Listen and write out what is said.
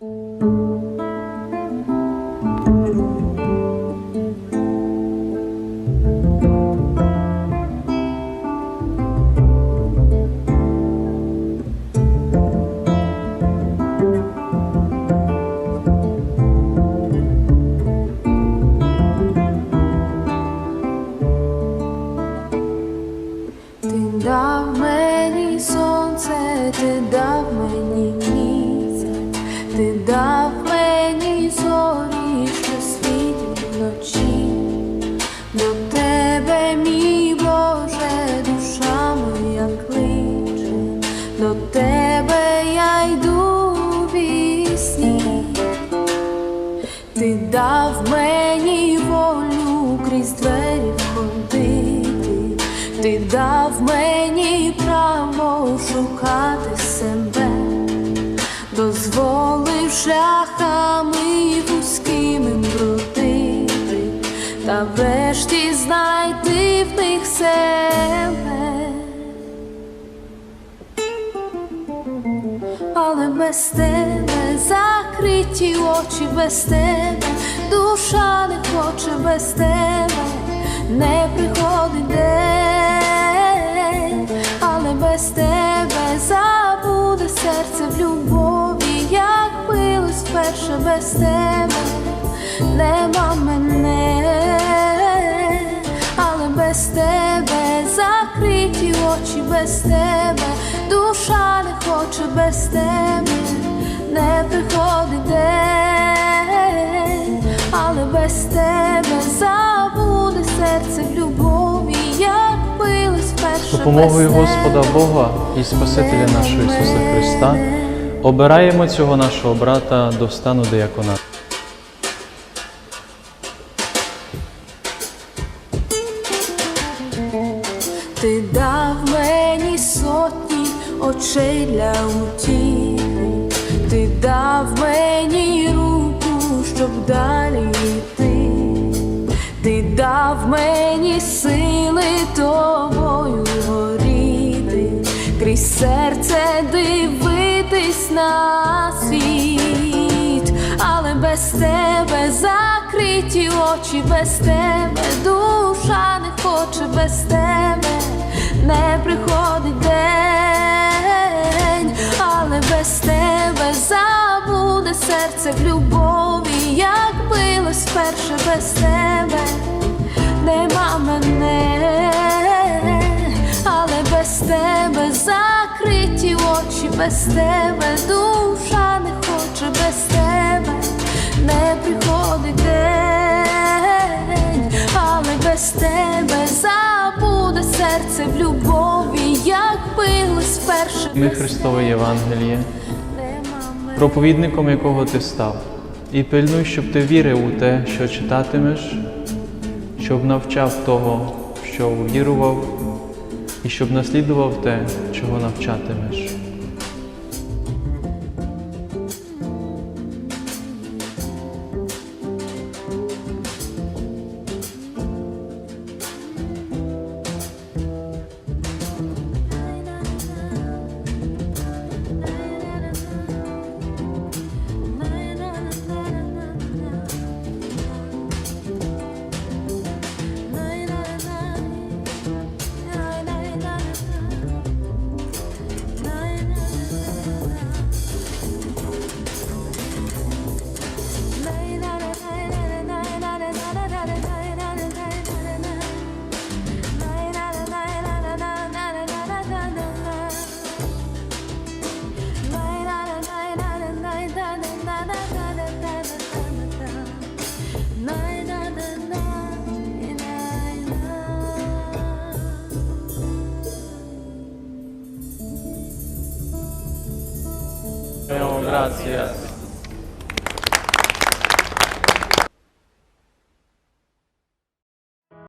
Ти До тебе, мій Боже, душа моя кличе, до тебе я йду пісні. Ти дав мені волю крізь двері входити, ти дав мені право шукати себе, дозволив шляхами та врешті знайти в них себе. але без тебе закриті очі без тебе, душа не хоче без тебе, не приходить день, але без тебе забуде серце в любові, як билось вперше без тебе, очі без тебе, душа не хоче без тебе, не приходить день, але без тебе забуде серце в любові, як билось вперше Допомогою Господа. Бога і Спасителя нашого Ісуса Христа обираємо цього нашого брата до стану диякона. Очей для утіхи, ти дав мені руку, щоб далі йти, ти дав мені сили тобою горіти, крізь серце дивитись на світ, але без тебе закриті очі, без тебе душа не хоче без тебе, не приходить серце в любові, як билось вперше без тебе, нема мене, але без тебе. Закриті очі, без тебе душа не хоче без тебе, не приходить день, але без тебе. Забуде серце в любові, як билось вперше Ми Христове Євангеліє. Проповідником якого ти став, і пильнуй, щоб ти вірив у те, що читатимеш, щоб навчав того, що вірував, і щоб наслідував те, чого навчатимеш. No, grazie.